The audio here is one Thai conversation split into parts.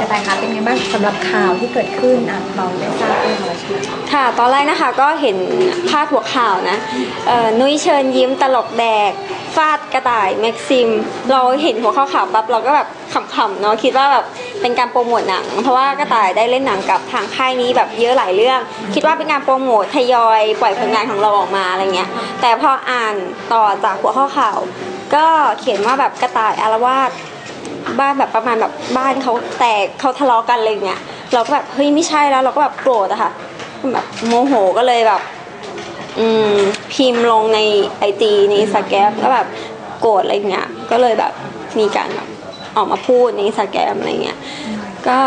กระต่ายคะเป็นไงบ้างสำหรับข่าวที่เกิดขึ้นอะเราได้ทราบเรื่องอะไรใช่ไหมค่ะ ตอนแรกนะคะก็เห็นพาดหัวข่าวนะเอ่อนุ้ยเชิญยิ้มตลกแดก ฟาดกระต่ายแม็กซิม เราเห็นหัวข้อข่าวปั๊บเราก็แบบขำๆเนาะคิดว่าแบบเป็นการโปรโมทหนัง เพราะว่ากระต่ายได้เล่นหนังกับทางค่ายนี้แบบเยอะหลายเรื่อง คิดว่าเป็นการโปรโมททยอยปล่อยผลงานของเราออกมาอะไรเงี้ย แต่พออ่านต่อจากหัวข้อข่าว ก็เขียนว่าแบบกระต่ายอารวาส บ้านแบบประมาณแบบบ้านเขาแตกเขาทะเลาะกันอะไรเงี้ยเราก็แบบเฮ้ยไม่ใช่แล้วเราก็แบบโกรธอะค่ะแบบโมโหก็เลยแบบ อืมพิมพ์ลงในไอจีในสแกมก็แบบโกรธอะไรเงี้ยก็เลยแบบมีการแบบออกมาพูดในสแกมอะไรเงี้ยก็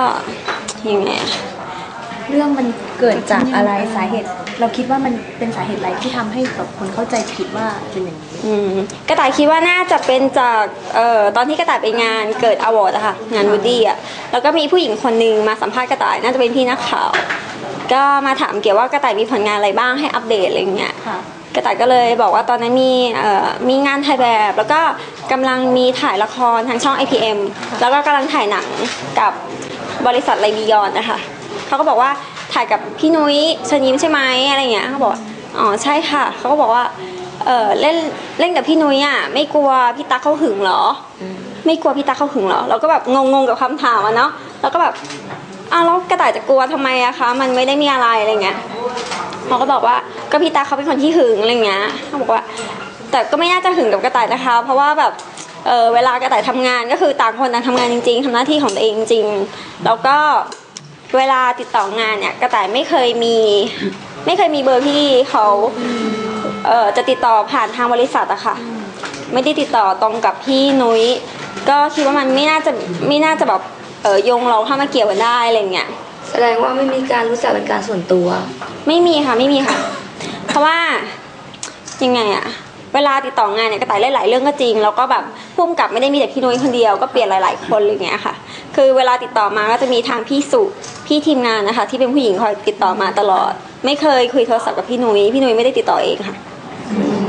ยังไงอะ เรื่องมันเกิดจากอะไรสาเหตุ เราคิดว่ามันเป็นสาเหตุอะไรที่ทำให้แบบคนเข้าใจผิดว่าเป็นอย่างนี้อืมกระต่ายคิดว่าน่าจะเป็นจากเอ่อตอนที่กระต่ายไปงานเกิดอวอร์ดอะค่ะงานวูดดี้อะแล้วก็มีผู้หญิงคนหนึ่งมาสัมภาษณ์กระต่ายน่าจะเป็นพี่นักข่าว ก็มาถามเกี่ยวว่ากระต่ายมีผลงานอะไรบ้างให้อัปเดตอะไรเงี้ย ค่ะ กระต่ายก็เลยบอกว่าตอนนั้นมีเอ่อมีงานถ่ายแบบ แล้วก็กำลังมีถ่ายละครทางช่อง IPM แล้วก็กำลังถ่ายหนังกับบริษัทไลบียอนนะคะเขาก็บอกว่า ถ่ายกับพี่นุ้ยเชิญยิ้มใช่ไหมอะไรเงี้ยเขาบอกว่าอ๋อใช่ค่ะเขาก็บอกว่าเออเล่นเล่นกับพี่นุ้ยอะไม่กลัวพี่ตั๊กเขาหึงเหรออไม่กลัวพี่ตั๊กเขาหึงเหรอเราก็แบบงงๆกับคำถามอะเนาะแล้วก็แบบอ้าวแล้วกระต่ายจะกลัวทำไมอะคะมันไม่ได้มีอะไรอะไรเงี้ยเขาก็บอกว่าก็พี่ตาเขาเป็นคนที่หึงอะไรเงี้ยเขาบอกว่า แต่ก็ไม่น่าจะหึงกับกระต่ายนะคะ เพราะว่าแบบเออเวลากระต่ายทำงานก็คือต่างคนต่างทำงานจริง ๆทำหน้าที่ของตัวเองจริงๆแล้วก็ เวลาติดต่องานเนี่ยกระต่ายไม่เคยมี ไม่เคยมีเบอร์พี่เขาเออจะติดต่อผ่านทางบริษัทอะค่ะ ไม่ได้ติดต่อตรงกับพี่นุ้ย ก็คิดว่ามันไม่น่าจะไม่น่าจะแบบเออโยงเราเข้ามาเกี่ยวกันได้อะไรเงี้ยแสดงว่าไม่มีการรู้จักเป็นการส่วนตัว ไม่มีค่ะไม่มีค่ะ เพราะว่ายังไงอะเวลาติดต่องานเนี่ยกระต่ายเล่นหลายเรื่องก็จริงแล้วก็แบบพุ่มกับไม่ได้มีแต่พี่นุ้ยคนเดียวก็เปลี่ยนหลาย ๆ คนอะไรอย่างเงี้ยค่ะ คือเวลาติดต่อมาก็จะมีทางพี่สุ พี่ทีมงานนะคะ ที่เป็นผู้หญิงคอยติดต่อมาตลอด ไม่เคยคุยโทรศัพท์กับพี่นุ้ยพี่นุ้ยไม่ได้ติดต่อเองค่ะ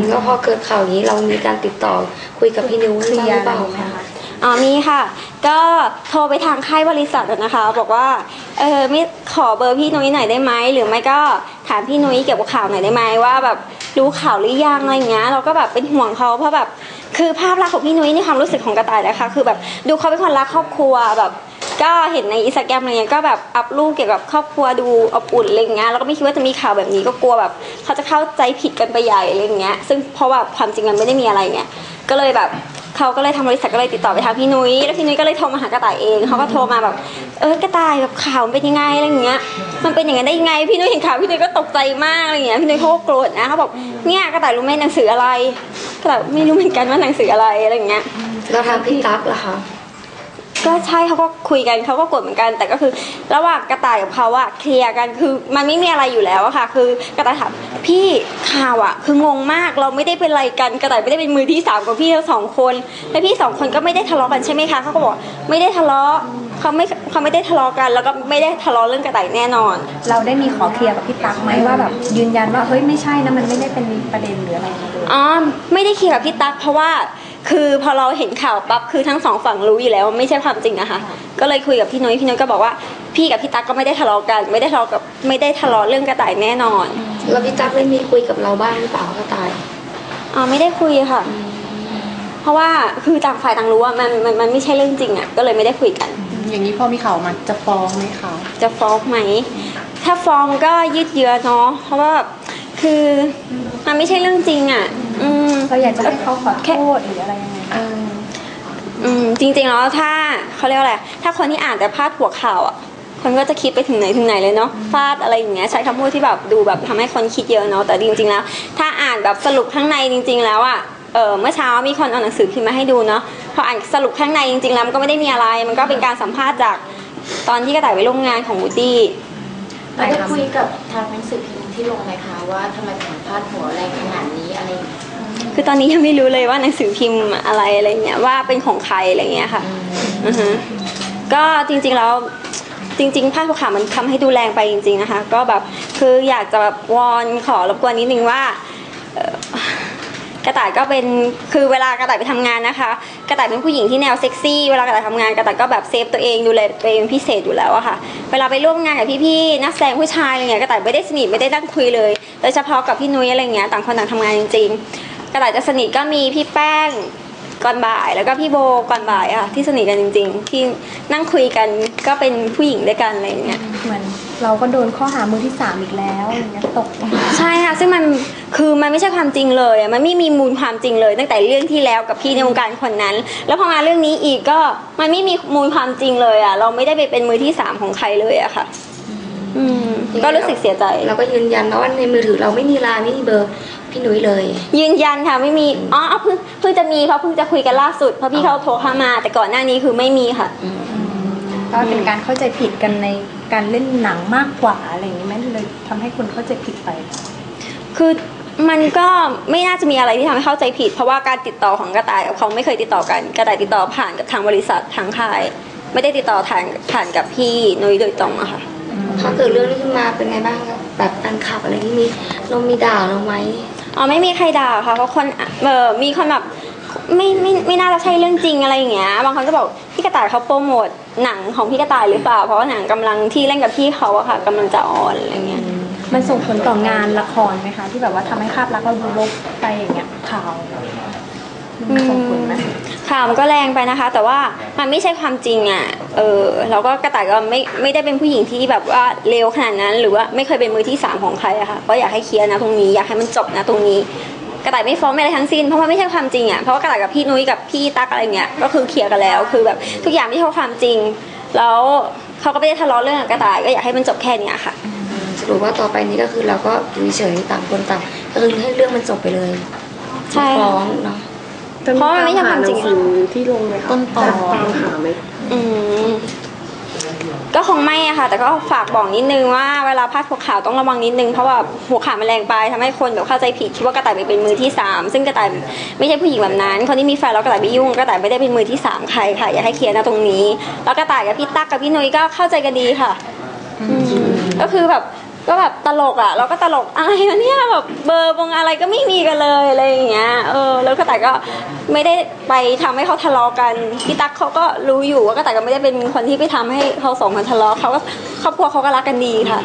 แล้วพอเกิดข่าวนี้เรามีการติดต่อคุยกับพี่นิวเคลีบ้างยหร์รือเปล่าไหมคะคะอ๋อมีค่ะ ก็โทรไปทางค่ายบริษัทอะนะคะ บอกว่า เออไม่ขอเบอร์พี่นุ้ยหน่อยได้ไหม หรือไม่ก็ถามพี่นุ้ยเกี่ยวกับข่าวหน่อยได้ไหมว่าแบบรู้ข่าวหรือยังอะไรเงี้ย เราก็แบบเป็นห่วงเขาเพราะแบบ คือภาพลักษณ์ของพี่นุ้ยในความรู้สึกของกระต่ายนะคะ คือแบบดูเขาเป็นคนรักครอบครัวแบบ ก็เห็นในอินสตาแกรมอะไรเงี้ยก็แบบอัพรูปเกี่ยวกับครอบครัวดูอบอุ่นอะไรเงี้ยแล้วก็ไม่คิดว่าจะมีข่าวแบบนี้ก็กลัวแบบเขาจะเข้าใจผิดกันไปใหญ่อะไรเงี้ยซึ่งเพราะว่าความจริงมันไม่ได้มีอะไรเงี้ยก็เลยแบบเขาก็เลยทาบริษัทก็เลยติดต่อไปทางพี่นุ้ยแล้วพี่นุ้ยก็เลยโทรมาหากระต่ายเองเขาก็โทรมาแบบเออกระต่ายแบบข่าวมันเป็นยังไงอะไรเงี้ยมันเป็นอย่างนั้นได้ยังไงพี่นุ้ยเห็นข่าวพี่นุ้ยก็ตกใจมากอะไรเงี้ยพี่นุ้ยเขาก็โกรธนะเขาบอกเนี่ยกระต่ายรู้ไหมหนังสืออะไรกระต่ายไม่รู้เหมือนกันว่าหนังสืออะไรอะไรเงี้ยแล้วทางพี่ตั๊กล่ะคะ ก็ใช่เขาก็คุยกันเขาก็กดเหมือนกัน แต่ก็คือ ระหว่างกระต่ายกับเขาอะเคลียร์กันคือมันไม่มีอะไรอยู่แล้วอะค่ะ คือกระต่ายถามพี่ข่าวอะคืองงมากเราไม่ได้เป็นอะไรกันกระต่ายไม่ได้เป็นมือที่สามกับพี่ทั้งสองคนและพี่สองคนก็ไม่ได้ทะเลาะกันใช่ไหมคะเขาก็บอกไม่ได้ทะเลาะเขาไม่เขาไม่ได้ทะเลาะกัน แล้วก็ไม่ได้ทะเลาะเรื่องกระต่ายแน่นอน เราได้มีขอเคลียร์กับพี่ตั๊กไหมว่าแบบยืนยันว่าเฮ้ยไม่ใช่นะมันไม่ได้เป็นประเด็นหรืออะไรมาอ๋อไม่ได้เคลียร์กับพี่ตั๊กเพราะว่า คือพอเราเห็นข่าวปั๊บคือทั้งสองฝั่งรู้อยู่แล้วว่าไม่ใช่ความจริงนะคะก็เลยคุยกับพี่นุ้ยพี่นุ้ยก็บอกว่าพี่กับพี่ตั๊กก็ไม่ได้ทะเลาะกัน ไม่ได้ทะเลาะกับไม่ได้ทะเลาะเรื่องกระต่ายแน่นอนแล้วพี่ตั๊กได้มีคุยกับเราบ้างหรือเปล่ากระต่ายอ๋อไม่ได้คุยค่ะ เพราะว่าคือต่างฝ่ายต่างรู้ว่ามันมันมันไม่ใช่เรื่องจริงอะก็เลยไม่ได้คุยกัน อย่างนี้พอมีข่าวมาจะฟ้องไหมคะจะฟ้องไหมถ้าฟ้องก็ยืดเยื้อเนาะเพราะว่าแบบคือมันไม่ใช่เรื่องจริงอะ อืม เราอยากจะให้เขาขอโทษหรืออะไรยังไงเอออืมจริงๆแล้วถ้าเขาเรียกว่าอะไรถ้าคนที่อ่านแต่พาดหัวข่าวอะ คนก็จะคิดไปถึงไหนถึงไหนเลยเนาะฟาดอะไรอย่างเงี้ยใช้คำพูดที่แบบดูแบบทำให้คนคิดเยอะเนาะแต่จริงๆแล้ว ถ้าอ่านแบบสรุปข้างในจริง ๆ แล้วอะเออเมื่อเช้ามีคนเอาหนังสือพิมพ์มาให้ดูเนาะพออ่านสรุปข้างในจริงๆแล้วมันก็ไม่ได้มีอะไร มันก็เป็นการสัมภาษณ์จากตอนที่กระต่ายไปร่วมงานของวูดดี้ เราได้คุยกับทางหนังสือพิมพ์ที่ลงไหมคะว่าทำไมถึงพาดหัวแรงขนาดนี้อะไรอย่างเงี้ย คือตอนนี้ยังไม่รู้เลยว่าหนังสือพิมพ์อะไรอะไรเงี้ยว่าเป็นของใครอะไรเงี้ยค่ะอือฮึก็จริงๆแล้วจริงๆภาพข่าวมันทำให้ดูแรงไปจริง ๆนะคะ ก็แบบคืออยากจะแบบวอนขอรบกวนนิดนึงว่าเอ่อกระต่ายก็เป็นคือเวลากระต่ายไปทำงานนะคะ กระต่ายเป็นผู้หญิงที่แนวเซ็กซี่เวลากระต่ายทำงานกระต่ายก็แบบเซฟตัวเองดูแลตัวเองพิเศษอยู่แล้วอะค่ะ เวลาไปร่วมงานกับพี่ๆนักแสดงผู้ชายอะไรเงี้ยกระต่ายไม่ได้สนิทไม่ได้นั่งคุยเลยโดยเฉพาะกับพี่นุ้ยอะไรเงี้ยต่างคนต่างทำงานจริง ๆ กระต่ายจะสนิทก็มีพี่แป้งก่อนบ่ายแล้วก็พี่โบก่อนบ่ายอะค่ะที่สนิทกันจริง ๆ ที่นั่งคุยกันก็เป็นผู้หญิงด้วยกันอะไรอย่างเงี้ย เหมือนเราก็โดนข้อหามือที่สามอีกแล้วอย่างเงี้ยตกใช่ค่ะ ซึ่งมันคือมันไม่ใช่ความจริงเลยอะมันไม่มีมูลความจริงเลย ตั้งแต่เรื่องที่แล้วกับพี่ในวงการคนนั้น แล้วพอมาเรื่องนี้อีกก็มันไม่มีมูลความจริงเลยอะเราไม่ได้ไปเป็นมือที่สามของใครเลยอะค่ะ อืมก็รู้สึกเสียใจ เราก็ยืนยันนะว่าในมือถือเราไม่มีไลน์ไม่มีเบอร์ พี่นุ้ยเลย ยืนยันค่ะไม่มีอ๋อเพิ่งเพิ่งจะมีเพราะเพิ่งจะคุยกันล่าสุดเพราะพี่เขาโทรเข้ามา แต่ก่อนหน้านี้คือไม่มีค่ะก็เป็นการเข้าใจผิดกันในการเล่นหนังมากกว่าอะไรอย่างนี้ไหมเลยทำให้คนเข้าใจผิดไป คือมันก็ไม่น่าจะมีอะไรที่ทำให้เข้าใจผิด เพราะว่าการติดต่อของกระต่ายกับเขาไม่เคยติดต่อกันกระต่ายติดต่อผ่านกับทางบริษัททางค่าย ไม่ได้ติดต่อผ่านผ่านกับพี่นุ้ยโดยตรงอะค่ะพอเกิดเรื่องนี้ขึ้นมาเป็นไงบ้างครับแบบแฟนคลับอะไรที่มีเรามีด่าเราไหม อ๋อไม่มีใครด่าค่ะเพราะคนเออมีคนแบบไม่ไม่ไม่น่าจะใช่เรื่องจริงอะไรอย่างเงี้ยบางคนก็บอกพี่กระต่ายเขาโปรโมทหนังของพี่กระต่ายหรือเปล่า เพราะว่าหนังกำลังที่เล่นกับพี่เขาอะค่ะกำลังจะออนอะไรเงี้ยมันส่งผลต่องานละครไหมคะ ที่แบบว่าทำให้ภาพลักษณ์เราดูลบไปอย่างเงี้ยข่าว มันส่งผลไหมข่าวมันก็แรงไปนะคะ แต่ว่ามันไม่ใช่ความจริงอะเออเราก็กระต่ายก็ไม่ไม่ได้เป็นผู้หญิงที่แบบว่าเลวขนาดนั้น หรือว่าไม่เคยเป็นมือที่สามของใครอะค่ะก็อยากให้เคลียร์นะตรงนี้อยากให้มันจบนะตรงนี้ กระต่ายไม่ฟ้องไม่อะไรทั้งสิ้นเพราะว่าไม่ใช่ความจริงอะเพราะว่ากระต่ายกับพี่นุ้ยกับพี่ตั๊กอะไรเงี้ยก็คือเคลียร์กันแล้ว คือแบบทุกอย่างไม่ใช่ความจริง แล้วเขาก็ไม่ได้ทะเลาะเรื่องกับกระต่ายก็อยากให้มันจบแค่เนี้ยค่ะสรุปว่าต่อไปนี้ก็คือเราก็อยู่เฉยๆต่างคนต่างก็คือให้เรื่องมันจบไปเลยใช่ค่ะฟ้องเนาะ เพราะมันไม่ใช่ความจริงหนัสือที่ลงไหมคะต้นตอตามหาไหมอืมก็คงไม่อะค่ะ แต่ก็ฝากบอกนิดนึงว่าเวลาพาดหัวข่าวต้องระวังนิดนึงเพราะว่าหัวข่าวมันแรงไปทำให้คนแบบเข้าใจผิดคิดว่ากระต่ายไปเป็นมือที่สามซึ่งกระต่ายไม่ใช่ผู้หญิงแบบนั้น คนที่มีแฟนแล้วกระต่ายไม่ยุ่งกระต่ายไม่ได้เป็นมือที่สามใครค่ะอยากให้เคลียร์นะตรงนี้ แล้วกระต่ายกับพี่ตั๊กกับพี่นุ้ยก็เข้าใจกันดีค่ะอืมก็คือแบบ ก็แบบตลกอะ เราก็ตลกอะไรวะเนี่ยแบบเบอร์บงอะไรก็ไม่มีกันเลยอะไรอย่างเงี้ยเออแล้วกระต่ายก็ไม่ได้ไปทำให้เขาทะเลาะกันพี่ตั๊กเขาก็รู้อยู่ว่ากระต่ายก็ไม่ได้เป็นคนที่ไปทำให้เขาสองคนทะเลาะเขาก็ครอบครัวเขาก็รักกันดีค่ะ